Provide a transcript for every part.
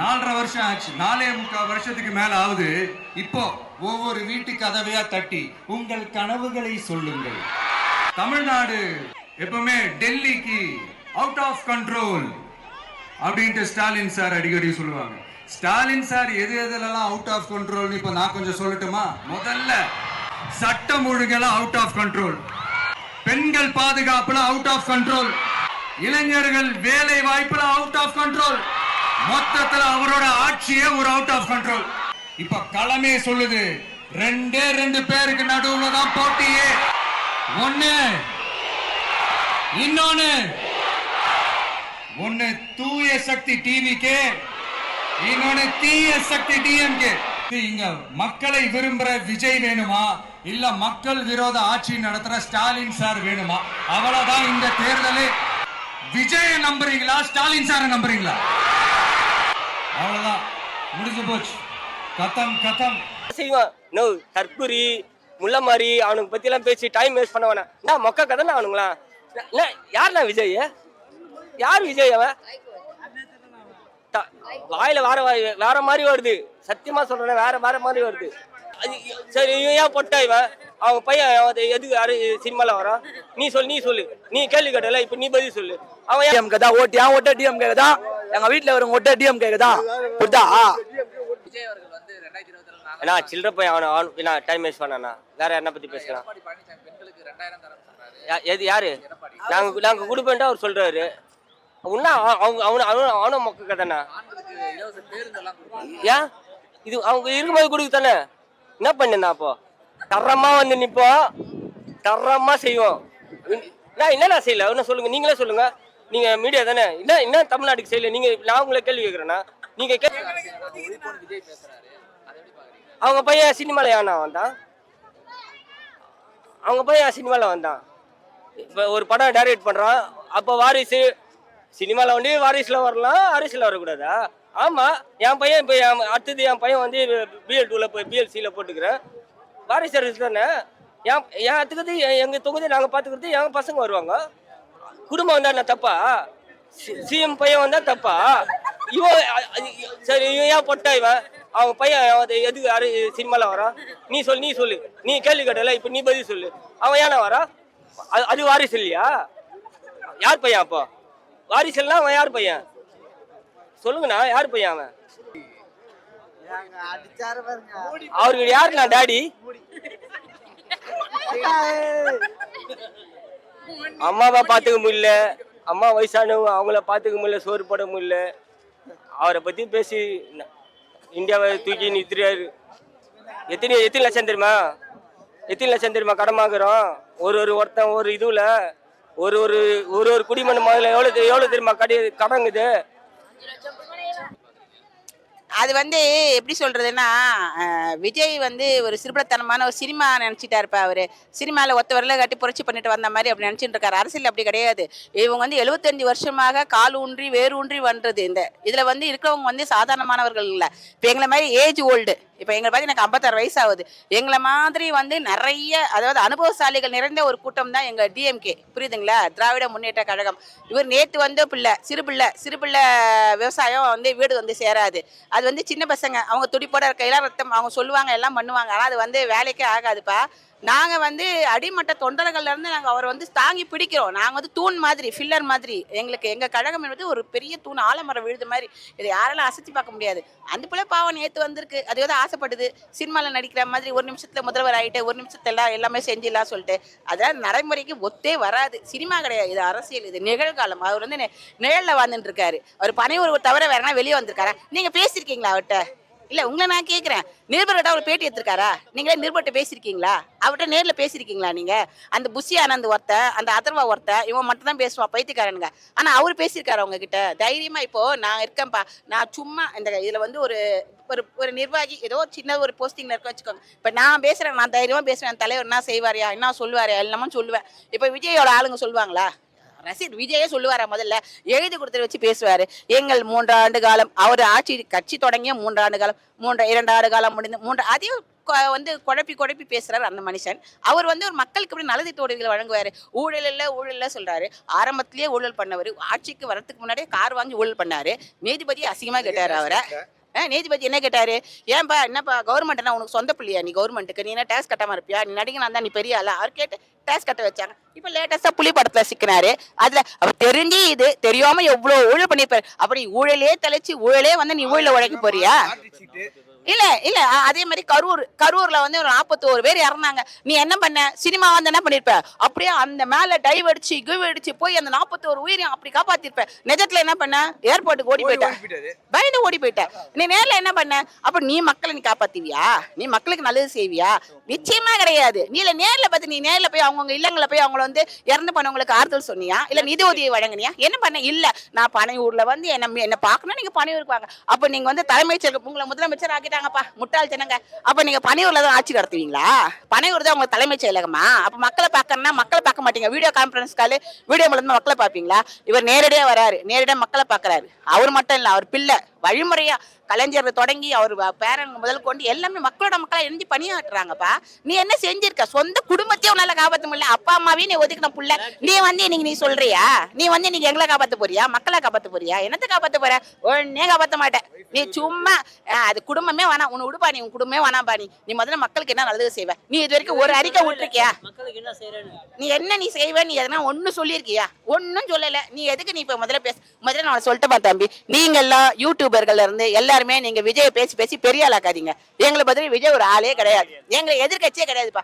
நாலரை வருஷம் ஆச்சு. நாலே முக்கால் வருஷத்துக்கு மேல ஆகுது. இப்போ ஒவ்வொரு வீட்டு கதவையா தட்டி உங்கள் கனவுகளை சொல்லுங்கள். தமிழ்நாடு எப்பவுமே டெல்லிக்கு அவுட் ஆஃப் கண்ட்ரோல் அப்படின்ட்டு ஸ்டாலின் சார் அடிக்கடி சொல்லுவாங்க. ஸ்டாலின் சார் எது எதுலலாம் அவுட் ஆஃப் கண்ட்ரோல்னு இப்போ நான் கொஞ்சம் சொல்லட்டுமா? முதல்ல சட்டம் ஒழுங்கெல்லாம் அவுட் ஆஃப் கண்ட்ரோல் பெண்கள் பாதுகாப்புல அவுட் ஆஃப் கண்ட்ரோல் இளைஞர்கள் வேலை வாய்ப்புல அவுட் ஆஃப் கண்ட்ரோல் மொத்தத்துல அவரோட ஆட்சியே ஒரு அவுட் ஆஃப் கண்ட்ரோல் இப்ப களமே சொல்லுது. ரெண்டே ரெண்டு பேருக்கு நடுவுல தான் போட்டியே. ஒண்ணு இன்னொன்னு. ஒண்ணு தூய சக்தி டிவிக்கு இன்னொன்னு தீய சக்தி டிஎம்கே இங்க மக்களை விரும்புற விஜய் வேணுமா? இல்ல மக்கள் விரோத ஆட்சி நடத்துற ஸ்டாலின் சார் வேணுமா? அவ்வளவுதான் இந்த தேர்தலே. விஜய நம்புறீங்களா? ஸ்டாலின் சார நம்புறீங்களா? அவ்வளவுதான். முடிஞ்சு போச்சு. கதம் கதம். செய்வான் நோ தற்குறி முள்ளமாரி அவனுக்கு பத்திலாம் பேசி டைம் வேஸ்ட் பண்ண வேணாம் என்ன மொக்க கதை அவனுங்களா? என்ன யாருண்ணா விஜய்? யார் விஜய் அவன்? வாயில வேற வாய்- வேற மாதிரி வருது. சத்தியமா சொல்றேன் வேற வேற மாதிரி வருது. அது சரி ஏன் பொட்டா இவன்? அவங்க பையன் அவன் எதுக்கு யாரு சினிமால வரான்? நீ சொல்லு நீ சொல்லு. நீ கேள்வி கேட்டல இப்ப நீ பதில் சொல்லு. அவன் ஏன் டிஎம்கே தான் ஓட்டு ஏன் ஓட்ட டிஎம்கே தான்? எங்க வீட்டுல ஒரு மொட்டை டிஎம் கேக்குதா புரிதா? விஜய் அண்ணா சில்லற பையன் அவன் அவன் டைம் வேஸ்ட் பண்ணா வேற என்ன பத்தி பேசலாம் யா- எது யாரு? நாங்க நாங்க கொடுப்பேன்ட்டு அவர் சொல்றாரு. உன்னா அவங்க அவனு அவனும் அவனும் மொக்க கதைண்ணா ஏன்? இது அவங்க இருக்கும்போது கொடுக்கு தானே? என்ன பண்ணா அப்போ? தரமா வந்து நிப்போம். தரமா செய்வோம். நான் என்னண்ணா செய்யல? இன்னும் சொல்லுங்க. நீங்களே சொல்லுங்க. நீங்க மீடியா தானே? என்ன என்ன தமிழ்நாட்டுக்கு செய்யல? நீங்க நான் உங்களை கேள்வி கேட்கறேன்னா நீங்க அவங்க பையன் சினிமால ஏன்னா வந்தான் அவங்க பையன் சினிமால வந்தான் இப்போ ஒரு படம் டைரக்ட் பண்றான். அப்போ வாரிசு சினிமால வந்து வாரிசுல வரலாம் வாரிசில் வரக்கூடாதா? ஆமா என் பையன் இப்போ என் அடுத்தது என் பையன் வந்து பிஎல் டூல போய் பிஎல்சியில் போட்டுக்கிறேன். வாரிசு அரசு தானே? என் என் அடுத்தது எங்க தொகுதி நாங்க பாத்துக்கிறது என் பசங்க வருவாங்க. குடும்பம் வந்தா என்ன தப்பா? சிஎம் பையன் வந்தா தப்பா? இவன் சரி இவன் ஏன் பொட்டா இவன்? அவன் பையன் எதுக்கு யாரு சினிமால வரான் நீ சொல்லு நீ சொல்லு. நீ கேள்வி கேட்டல இப்ப நீ பதில் சொல்லு. அவன் ஏன்னா வரான் அது அது வாரிசு இல்லையா? யார் பையன் அப்போ? வாரிசு இல்லைன்னா அவன் யார் பையன்? சொல்லுங்கண்ணா யார் பையன் அவன்? அவருக்கு யாருண்ணா டாடி? அம்மாவை பார்த்துக்க முடியல. அம்மா வயசானவங்க அவங்கள பார்த்துக்க முடியல சோறு போட முடியல. அவரை பற்றி பேசி இந்தியாவை தூக்கி நிறுத்துறாரு எத்தனை எத்தனை லட்சம் தெரியுமா? எத்தனை லட்சம் தெரியுமா? கடன் ஒரு ஒரு ஒருத்தன் ஒரு இதுவில் ஒரு ஒரு ஒரு ஒரு குடிமன் முதல்ல எவ்வளோ எவ்வளோ தெரியுமா? கடி கடங்குது. அது வந்து எப்படி சொல்றதுன்னா விஜய் வந்து ஒரு சிறுபடத்தனமான ஒரு சினிமா நினச்சிட்டா இருப்பா அவரு. சினிமாவில் ஒத்த வரல கட்டி புரட்சி பண்ணிட்டு வந்த மாதிரி அப்படி நினச்சிட்டு இருக்காரு அரசியல் அப்படி கிடையாது. இவங்க வந்து எழுபத்தஞ்சு வருஷமாக கால் ஊன்றி வேர் ஊன்றி வந்தது இந்த. இதில் வந்து இருக்கிறவங்க வந்து சாதாரணமானவர்கள் இல்லை. இப்போ எங்களை மாதிரி ஏஜ் ஓல்டு இப்போ எங்களை பார்த்து எனக்கு ஐம்பத்தாறு வயசு ஆகுது எங்களை மாதிரி வந்து நிறைய அதாவது அனுபவசாலிகள் நிறைந்த ஒரு கூட்டம் தான் எங்கள் டிஎம்கே புரியுதுங்களா? திராவிட முன்னேற்ற கழகம். இவர் நேற்று வந்து பிள்ளை சிறு பிள்ளை சிறு பிள்ளை விவசாயம் வந்து வீடு வந்து சேராது. அது வந்து சின்ன பசங்க அவங்க துடிப்போட இருக்க ரத்தம் அவங்க சொல்லுவாங்க எல்லாம் பண்ணுவாங்க. ஆனால் அது வந்து வேலைக்கே ஆகாதுப்பா. நாங்கள் வந்து அடிமட்ட தொண்டர்கள்லேருந்து நாங்கள் அவரை வந்து தாங்கி பிடிக்கிறோம். நாங்கள் வந்து தூண் மாதிரி ஃபில்லர் மாதிரி. எங்களுக்கு எங்கள் கழகம் என்பது ஒரு பெரிய தூண் ஆலமரம் விழுது மாதிரி. இதை யாராலும் அசைச்சு பார்க்க முடியாது. அந்த பிள்ளை பாவம் நேற்று வந்திருக்கு. அது வந்து ஆசைப்படுது. சினிமாவில் நடிக்கிற மாதிரி ஒரு நிமிஷத்தில் முதல்வர் ஆகிட்டு ஒரு நிமிஷத்துல எல்லாம் எல்லாமே செஞ்சிடலாம் சொல்லிட்டு. அதெல்லாம் நடைமுறைக்கு ஒத்தே வராது. சினிமா கிடையாது. இது அரசியல் இது நிகழ்காலம். அவர் வந்து நெ- வந்துட்டு இருக்காரு. அவர் பனை ஒரு தவிர வேறனா வெளியே வந்திருக்காரா? நீங்கள் பேசியிருக்கீங்களா அவர்கிட்ட? இல்ல உங்களை நான் கேட்குறேன் நிருபர்கிட்ட அவர் பேட்டி எடுத்திருக்காரா? நீங்களே நிருபர்கிட்ட பேசியிருக்கீங்களா அவர்கிட்ட நேர்ல பேசியிருக்கீங்களா நீங்க? அந்த புஷி ஆனந்த் ஒருத்த அந்த அதர்வா ஒருத்தன் இவன் மட்டும் தான் பேசுவான் பைத்தியக்காரனுங்க. ஆனா அவர் பேசியிருக்காரு அவங்க கிட்ட தைரியமா இப்போ நான் இருக்கேன்ப்பா. நான் சும்மா இந்த இதுல வந்து ஒரு ஒரு ஒரு நிர்வாகி ஏதோ ஒரு சின்ன ஒரு போஸ்டிங்ல இருக்க வச்சுக்கோங்க. இப்ப நான் பேசுறேன் நான் தைரியமா பேசுவேன் தலைவர் என்ன செய்வாரியா என்ன சொல்லுவாரியா எல்லாமே சொல்லுவேன். இப்ப விஜயோட ஆளுங்க சொல்லுவாங்களா? ரசிகர் விஜயே சொல்லுவாரா முதல்ல? எழுதி கொடுத்து வச்சு பேசுவாரு. எங்கள் மூன்றாண்டு காலம் அவர் ஆட்சி கட்சி தொடங்கிய மூன்றாண்டு காலம் மூன்று இரண்டு ஆண்டு காலம் முடிந்து மூன்று அதையும் கொ- வந்து குழப்பி குழப்பி பேசுறாரு அந்த மனுஷன். அவர் வந்து ஒரு மக்களுக்கு இப்படி நல்லது தோடுகளை வழங்குவாரு? ஊழல் இல்லை ஊழல் சொல்றாரு. ஆரம்பத்திலேயே ஊழல் பண்ணவர் ஆட்சிக்கு வரத்துக்கு முன்னாடியே கார் வாங்கி ஊழல் பண்ணாரு. நீதிபதி அசிங்கமா கேட்டாரு அவரை. நீதிபதி என்ன கேட்டாரு? ஏன்பா என்னப்பா கவர்மெண்ட்னா உனக்கு சொந்த பிள்ளையா? நீ கவர்மெண்ட்டுக்கு நீ என்ன டேக்ஸ் கட்டாம இருப்பியா? நீ நடிகனா தான் நீ பெரிய ஆளா? அவர் கேட்டு டேக்ஸ் கட்ட வச்சாங்க. இப்ப லேட்டஸ்டா புலி படத்துல சிக்கினாரு. அதுல அவர் தெரிஞ்சு இது தெரியாம எவ்வளவு ஊழல் பண்ணிருப்பாரு. அப்படி ஊழலே தலைச்சு ஊழலே வந்து நீ ஊழல உழைக்க போறியா? இல்ல இல்ல அதே மாதிரி கரூர் கரூர்ல வந்து ஒரு நாற்பத்தோரு பேர் இறந்தாங்க. நீ என்ன பண்ண? சினிமா வந்து என்ன பண்ணிருப்ப? அப்படியே அந்த மேல டைவ் அடிச்சு கிவ் அடிச்சு போய் அந்த நாற்பத்தோரு உயிரையும் அப்படி காப்பாத்திருப்ப. நிஜத்துல என்ன பண்ண? ஏர்போர்ட்டுக்கு ஓடி போயிட்ட. பயந்து ஓடி போயிட்ட. நீ நேர்ல என்ன பண்ண? அப்ப நீ மக்களை நீ காப்பாத்துவியா? நீ மக்களுக்கு நல்லது செய்வியா? நிச்சயமா கிடையாது. நீ இல்ல நேர்ல பார்த்து நீ நேர்ல போய் அவங்கவுங்க இல்லங்களை போய் அவங்கள வந்து இறந்து பண்ணவங்களுக்கு ஆறுதல் சொன்னியா? இல்ல நிதி உதவி வழங்குனியா? என்ன பண்ண? இல்ல. நான் பனையூர்ல வந்து என்ன என்ன பார்க்கணும் நீங்க பனையூருக்கு வாங்க. அப்ப நீங்க வந்து தலைமைச் செயலர் உங்களை முதலமைச்சர் ஆக்கிட்டாங்கப்பா முட்டாள் ஜனங்க. அப்ப நீங்க பனையூர்ல தான் ஆட்சி நடத்துவீங்களா? பனையூர் தான் உங்க தலைமைச் செயலகமா? அப்ப மக்களை பார்க்கணும்னா மக்களை பார்க்க மாட்டீங்க. வீடியோ கான்பரன்ஸ் கால் வீடியோ மூலமா மக்களை பார்ப்பீங்களா? இவர் நேரடியா வராரு. நேரடியா மக்களை பாக்குறாரு அவர் மட்டும் இல்ல அவர் பிள்ளை. வழிமுறையா கலைஞர் தொடங்கி அவர் பேரன் முதல் கொண்டு எல்லாமே மக்களோட மக்களா இணைஞ்சு பணியாற்றுறாங்கப்பா. நீ என்ன செஞ்சிருக்க? சொந்த குடும்பத்தையும் உன்னால காப்பாத்த முடியல. அப்பா அம்மாவையும் நீ ஒதுக்கின புள்ள. நீ வந்து இன்னைக்கு நீ சொல்றியா? நீ வந்து இன்னைக்கு எங்களை காப்பாத்த போறியா? மக்களை காப்பாத்த போறியா? என்னத்தை காப்பாத்த போற? ஒன்னே காப்பாத்த மாட்டேன். நீ சும்மா அது குடும்பமே வேணாம் உன்னை விடுப்பா நீ. உன் குடும்பமே வேணாம் நீ. நீ முதல்ல மக்களுக்கு என்ன நல்லது செய்வ? நீ இது வரைக்கும் ஒரு அறிக்கை விட்டுருக்கியா? நீ என்ன நீ செய்வ? நீ எதனா ஒண்ணு சொல்லியிருக்கியா? ஒன்னும் சொல்லல. நீ எதுக்கு நீ இப்ப முதல்ல பேச முதல்ல நான் சொல்லிட்டேன் தம்பி. நீங்க எல்லாம் யூடியூபர்கள்ல இருந்து எல்லாருமே நீங்க விஜயை பேசி பேசி பெரிய ஆளாக்காதீங்க. எங்களை பத்தி விஜய் ஒரு ஆளே கிடையாது. எங்களை எதிர்கட்சியே கிடையாதுப்பா.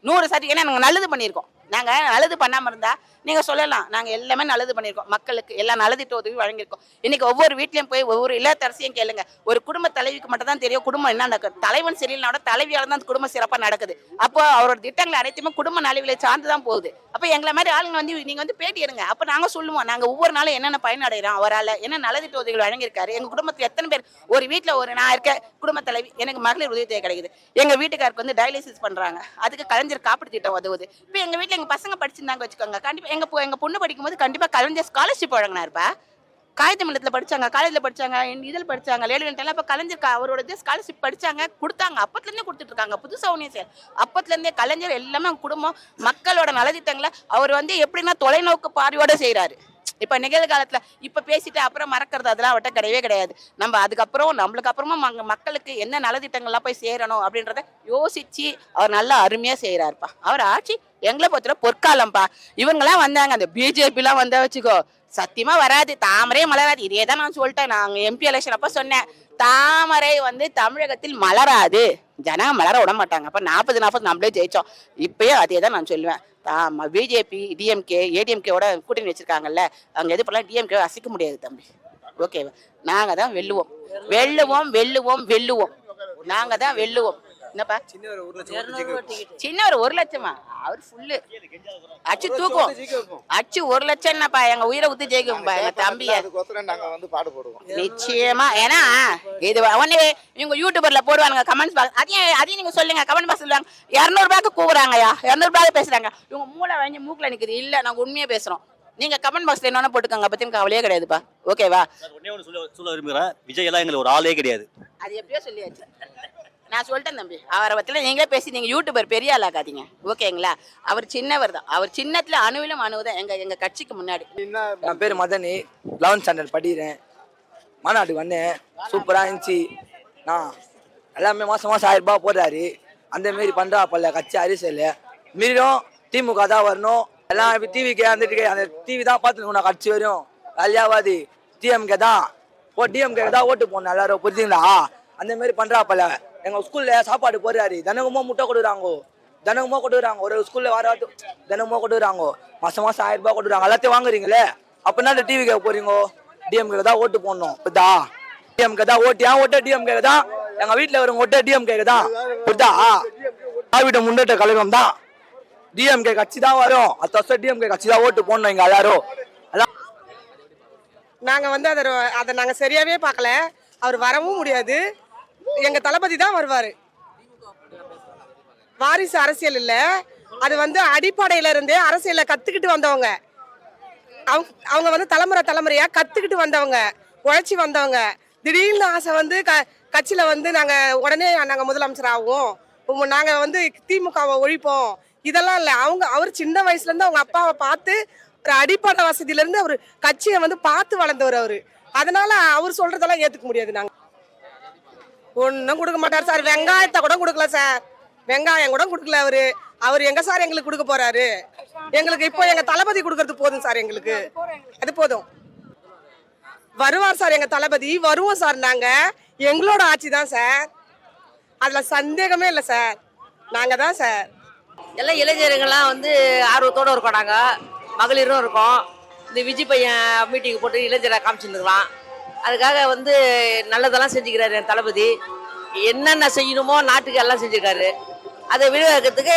நூறு சதவீதம் ஏன்னா நல்லது பண்ணியிருக்கோம். நாங்க நல்லது பண்ணாம இருந்தா நீங்க சொல்லலாம். நாங்க எல்லாமே நல்லது பண்ணியிருக்கோம். மக்களுக்கு எல்லாம் நல்லதிட்ட உதவி வழங்கியிருக்கோம். இன்னைக்கு ஒவ்வொரு வீட்லயும் போய் ஒவ்வொரு இல்லத்தரசியும் கேளுங்க. ஒரு குடும்ப தலைவிக்கு மட்டும் தான் தெரியும் குடும்பம் என்ன நடக்குது. தலைவன் சரியில்லைனா கூட தலைவியால தான் அந்த குடும்பம் சிறப்பா நடக்குது. அப்போ அவரோட திட்டங்கள் அனைத்துமே குடும்ப நலவில சார்ந்து தான் போகுது. அப்ப எங்களை மாதிரி ஆளுங்க வந்து நீங்க வந்து பேட்டி எடுங்க. அப்ப நாங்க சொல்லுவோம். நாங்க ஒவ்வொரு நாளும் என்னென்ன பயனடைகிறோம் அவரால் என்ன நலதிட்ட உதவிகள் வழங்கியிருக்காரு. எங்கள் குடும்பத்தில் எத்தனை பேர் ஒரு வீட்டில் ஒரு நான் இருக்க குடும்ப தலைவி எனக்கு மகளிர் உதவி தேவை கிடைக்குது. எங்க வீட்டுக்காருக்கு வந்து டயாலிசிஸ் பண்றாங்க. அதுக்கு கலைஞர் காப்பீடு திட்டம் உதவுது. இப்போ எங்க வீட்ல எங்கள் பசங்க படிச்சிருந்தாங்க வச்சுக்கோங்க. கண்டிப்பாக எங்கள் எங்கள் பொண்ணு படிக்கும்போது கண்டிப்பாக கலைஞர் ஸ்காலர்ஷிப் வழங்கினார்ப்பா காயத்தமிழத்தில் படிச்சாங்க காலேஜில் படிச்சாங்க இதில் படிச்சாங்க லேடிலாம் இப்போ கலைஞர் அவரோட இது ஸ்காலர்ஷிப் படிச்சாங்க கொடுத்தாங்க. அப்பத்துலேருந்தே கொடுத்துட்ருக்காங்க புதுசாக ஒன்றும் செய்யல அப்பத்துலேருந்தே கலைஞர் எல்லாமே குடும்பம் மக்களோட நலத்திட்டங்களை அவர் வந்து எப்படின்னா தொலைநோக்கு பார்வையோடு செய்கிறாரு இப்போ நிகழ்காலத்தில் இப்போ பேசிட்டு அப்புறம் மறக்கிறது அதெல்லாம் அவர்கிட்ட கிடையவே கிடையாது. நம்ம அதுக்கப்புறம் நம்மளுக்கு அப்புறமா மக்களுக்கு என்ன நலத்திட்டங்கள்லாம் போய் சேரணும் அப்படின்றத யோசிச்சு அவர் நல்லா அருமையாக செய்கிறாருப்பா அவர் ஆட்சி எங்களை பொறுத்தவரை பொற்காலம்ப்பா. இவங்கெல்லாம் வந்தாங்க அந்த பிஜேபிலாம் வந்தா வச்சுக்கோ. சத்தியமா வராது தாமரை மலராது. இதே தான் நான் சொல்லிட்டேன் நாங்கள் எம்பி எலெக்ஷன் அப்போ சொன்னேன். தாமரை வந்து தமிழகத்தில் மலராது. ஜனங்க மலர விட மாட்டாங்க. அப்போ நாற்பது நாற்பது நம்மளே ஜெயிச்சோம். இப்பயே அதே தான் நான் சொல்லுவேன். ஆமாம் பிஜேபி டிஎம்கே ஏடிஎம்கேவோட கூட்டணி வச்சுருக்காங்கல்ல அங்கே எது பண்ணலாம் டிஎம்கே அசைக்க முடியாது தம்பி. ஓகேவா நாங்கள் தான் வெல்லுவோம். வெல்லுவோம் வெல்லுவோம் வெல்லுவோம். நாங்கள் தான் வெல்லுவோம். என்னப்பா? சின்ன ஒரு ஒரு லட்சமா அவர் ஃபுல்லு அச்சு தூக்குவோம் அச்சு ஒரு லட்சம் என்னப்பா? எங்க உயிரை ஊத்தி ஜெயிக்கும்பா எங்க தம்பிய. நாங்க வந்து நிச்சயமா. ஏன்னா இது ஒண்ணு இவங்க யூடியூபர்ல போடுவாங்க கமெண்ட்ஸ் பாக்ஸ் அதையும் அதையும் நீங்க சொல்லுங்க கமெண்ட் பாக்ஸ் சொல்லுவாங்க. இரநூறுபாய்க்கு கூவுறாங்கயா இரநூறுபாய்க்கு பேசுறாங்க. இவங்க மூளை வாங்கி மூக்குல நிக்குது. இல்ல நாங்க உண்மையா பேசுறோம். நீங்க கமெண்ட் பாக்ஸ்ல என்னென்ன போட்டுக்கோங்க. பத்தி கவலையே கிடையாதுப்பா. ஓகேவா ஒன்று சொல்ல விரும்புகிறேன். விஜய் எல்லாம் எங்களுக்கு ஒரு ஆளே கிடையாது. அது எப்படியோ சொல்லியாச்சு. நான் சொல்லிட்டேன் தம்பி. அவரை பற்றில நீங்களே பேசி நீங்கள் யூடியூபர் பெரிய ஆளாக்காதீங்க ஓகேங்களா? அவர் சின்னவர் தான். அவர் சின்னத்தில் அணுவிலும் அணு தான். எங்கள் எங்கள் கட்சிக்கு முன்னாடி. என் பேர் மதனி. லெவன்த் ஸ்டாண்டர்ட் படிக்கிறேன். மாநாட்டுக்கு வந்தேன். சூப்பராக இருந்துச்சு. நான் எல்லாமே மாதம் மாதம் ஆயிரம் ரூபாய் போடுறாரு. அந்த மாரி பண்ணுறா பல்ல கட்சி அரசியல் மீறியும் திமுக தான் வரணும். எல்லாம் இப்போ டிவிக்கே அந்த அந்த டிவி தான் பார்த்துக்கணும். கட்சி வரும் வேலையாவாது டிஎம்கே தான். ஓ டிஎம்கே தான் ஓட்டு போடணும். எல்லாரும் புரிஞ்சுங்களா? அந்தமாரி பண்ணுறா பல்ல எங்கள் ஸ்கூலில் சாப்பாடு போடுறாரு. தினமும் முட்டை கொடுக்குறாங்கோ. தினமுமா கொடுக்குறாங்க. ஒரு ஸ்கூலில் வர வாரத்து தினமுமா கொடுக்குறாங்க. மாதம் மாதம் ஆயிரம் ரூபாய் கொடுக்குறாங்க. எல்லாத்தையும் வாங்குறீங்களே? அப்போ என்ன டிவி கேட்க போறீங்க? டிஎம்கே தான் ஓட்டு போடணும். புரிதா? டிஎம்கே தான் ஓட்டு. ஏன் ஓட்ட டிஎம்கே தான் எங்கள் வீட்டில் வரவங்க ஓட்ட டிஎம்கே தான் புரிதா? திராவிட முன்னேற்ற கழகம் தான். டிஎம்கே கட்சி தான் வரும். அத்த வருஷம் டிஎம்கே கட்சி தான் ஓட்டு போடணும் எங்கள் எல்லாரும். அதான். நாங்கள் வந்து அதை அதை நாங்கள் சரியாகவே பார்க்கல. அவர் வரவும் முடியாது. எங்கள் தளபதி தான் வருவார். வாரிசு அரசியல் இல்லை. அது வந்து அடிப்படையில இருந்தே அரசியலை கற்றுக்கிட்டு வந்தவங்க. அவங்க அவங்க வந்து தலைமுறை தலைமுறையா கத்துக்கிட்டு வந்தவங்க. உழைச்சி வந்தவங்க. திடீர்னு ஆசை வந்து க கட்சியில வந்து நாங்க உடனே நாங்க முதலமைச்சர் ஆகும் நாங்க வந்து திமுகவை ஒழிப்போம். இதெல்லாம் இல்லை. அவங்க அவர் சின்ன வயசுல இருந்து அவங்க அப்பாவை பார்த்து ஒரு அடிப்படை வசதியில இருந்து அவர் கட்சியை வந்து பார்த்து வளர்ந்தவர் அவரு. அதனால அவர் சொல்றதெல்லாம் ஏத்துக்க முடியாது நாங்க. ஒன்றும் கொடுக்க மாட்டார் சார். வெங்காயத்தை கூட கொடுக்கல சார். வெங்காயம் கூட கொடுக்கல அவரு. அவர் எங்க சார் எங்களுக்கு கொடுக்க போறாரு? எங்களுக்கு இப்போ எங்க தளபதி கொடுக்கறது போதும் சார் எங்களுக்கு. அது போதும். வருவார் சார் எங்க தளபதி. வருவோம் சார் நாங்க. எங்களோட ஆட்சி தான் சார். அதுல சந்தேகமே இல்லை சார். நாங்க தான் சார். எல்லாம் இளைஞர்கள்லாம் வந்து ஆர்வத்தோடு இருக்கோம் நாங்கள் மகளிரும் இருக்கோம். இந்த விஜய் பையன் மீட்டிங் போட்டு இளைஞரை காமிச்சிருந்துக்கலாம். அதுக்காக வந்து நல்லதெல்லாம் செஞ்சுக்கிறாரு என் தளபதி. என்னென்ன செய்யணுமோ நாட்டுக்கு எல்லாம் செஞ்சுருக்காரு அதை விடுவிக்கிறதுக்கு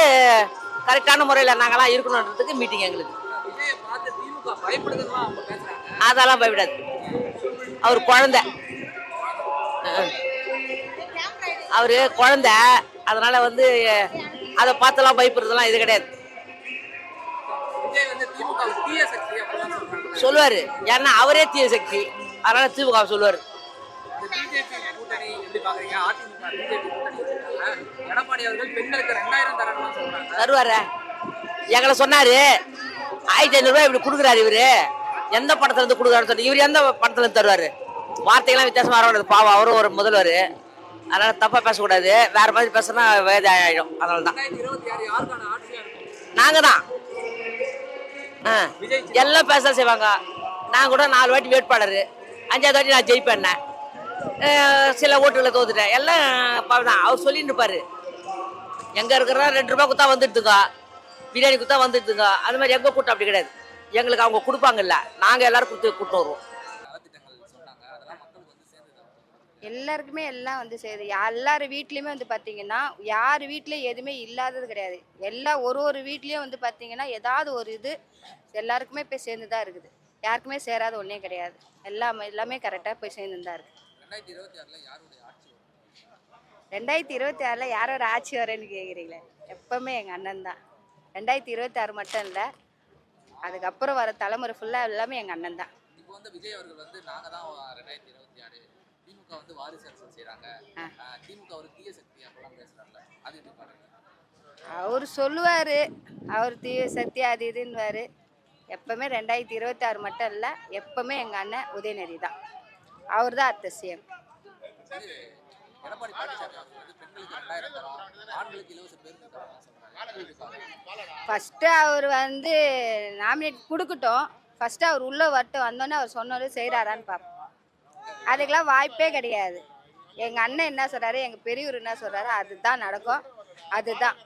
கரெக்டான முறையில் நாங்களாம் இருக்கணுன்றதுக்கு மீட்டிங் எங்களுக்கு. அதெல்லாம் பயப்படாது. அவர் குழந்த. அவர் குழந்த. அதனால வந்து அதை பார்த்தெல்லாம் பயப்படுறதுலாம் இது கிடையாது. சொல்லுவார் சொல்லுவாரு. ஏன்னா அவரே தீய சக்தி. அதனால திமுக சொல்லுவாரு. தருவாரு. எங்களை சொன்னாரு. ஆயிரத்தி ஐநூறுரூவா இப்படி கொடுக்குறாரு இவரு. எந்த படத்துல இருந்து கொடுக்குறாருன்னு சொல்லி இவர் எந்த படத்துல இருந்து தருவாரு? வார்த்தைகள்லாம் வித்தியாசமா வரக்கூடாது பாவம் அவரும் ஒரு முதல்வர். அதனால தப்பா பேசக்கூடாது. வேற மாதிரி பேசினா வேத ஆயிடும். அதனால தான் நாங்க தான் எல்லாம் பேச செய்வாங்க. நான் கூட நாலு வாட்டி வேட்பாளர். அஞ்சாவது வாட்டி நான் ஜெயிப்பேன் சில ஓட்டுகளை தோத்துட்டேன். எல்லாம் ப- தான் அவர் சொல்லிட்டு இருப்பாரு. எங்க இருக்கிறா ரெண்டு ரூபா குத்தா வந்துடுதுங்க. பிரியாணி குத்தா வந்துடுதுங்க. அது மாதிரி எங்க கூட்டம் அப்படி கிடையாது. எங்களுக்கு அவங்க கொடுப்பாங்கல்ல. நாங்க எல்லாரும் கொடுத்து கூட்டம் வருவோம். எல்லாருக்குமே எல்லாம் வந்து செய்யுது எல்லார் வீட்லேயுமே வந்து பார்த்தீங்கன்னா யார் வீட்லேயும் எதுவுமே இல்லாதது கிடையாது. எல்லா ஒரு ஒரு வீட்லேயும் வந்து பார்த்தீங்கன்னா ஏதாவது ஒரு இது எல்லாருக்குமே போய் சேர்ந்து தான் இருக்குது. யாருக்குமே சேராத ஒன்றே கிடையாது. எல்லாமே எல்லாமே கரெக்டாக போய் சேர்ந்து தான் இருக்குது ரெண்டாயிரத்தி இருபத்தி ஆறுல யாரோட ஆட்சி வரேன்னு கேட்குறீங்களே எப்போவுமே எங்கள் அண்ணன் தான். ரெண்டாயிரத்தி இருபத்தி ஆறு மட்டும் இல்லை அதுக்கப்புறம் வர தலைமுறை ஃபுல்லாக எல்லாமே எங்கள் அண்ணன் தான். இப்போ வந்து விஜய் அவர்கள் வந்து நாங்க தான் ரெண்டாயிரத்தி இருபத்தி ஆறு. திமுக வந்து வாரிசு அரசியல் செய்றாங்க. ஆ. ஆஹ் திமுக ஒரு தீய சக்தி அப்படிலாம் பேசுறாங்கல்ல அது எப்படி பாருங்க அவர் சொல்லுவார் அவர் தீ சக்தி அது இதுன்னுவார். எப்பவுமே ரெண்டாயிரத்தி இருபத்தி ஆறு மட்டும் இல்லை எப்பவுமே எங்கள் அண்ணன் உதயநிதி தான். அவர் தான் அத்தை சிஎம் ஃபஸ்ட்டு அவர் வந்து நாமினேட் கொடுக்கட்டும். ஃபஸ்ட்டு அவர் உள்ளே வரட்டும். வந்தோடனே அவர் சொன்னது செய்கிறாரான்னு பார்ப்போம் அதுக்கெல்லாம் வாய்ப்பே கிடையாது. எங்கள் அண்ணன் என்ன சொல்கிறாரு எங்கள் பெரியவர் என்ன சொல்கிறாரு அதுதான் நடக்கும். அதுதான்.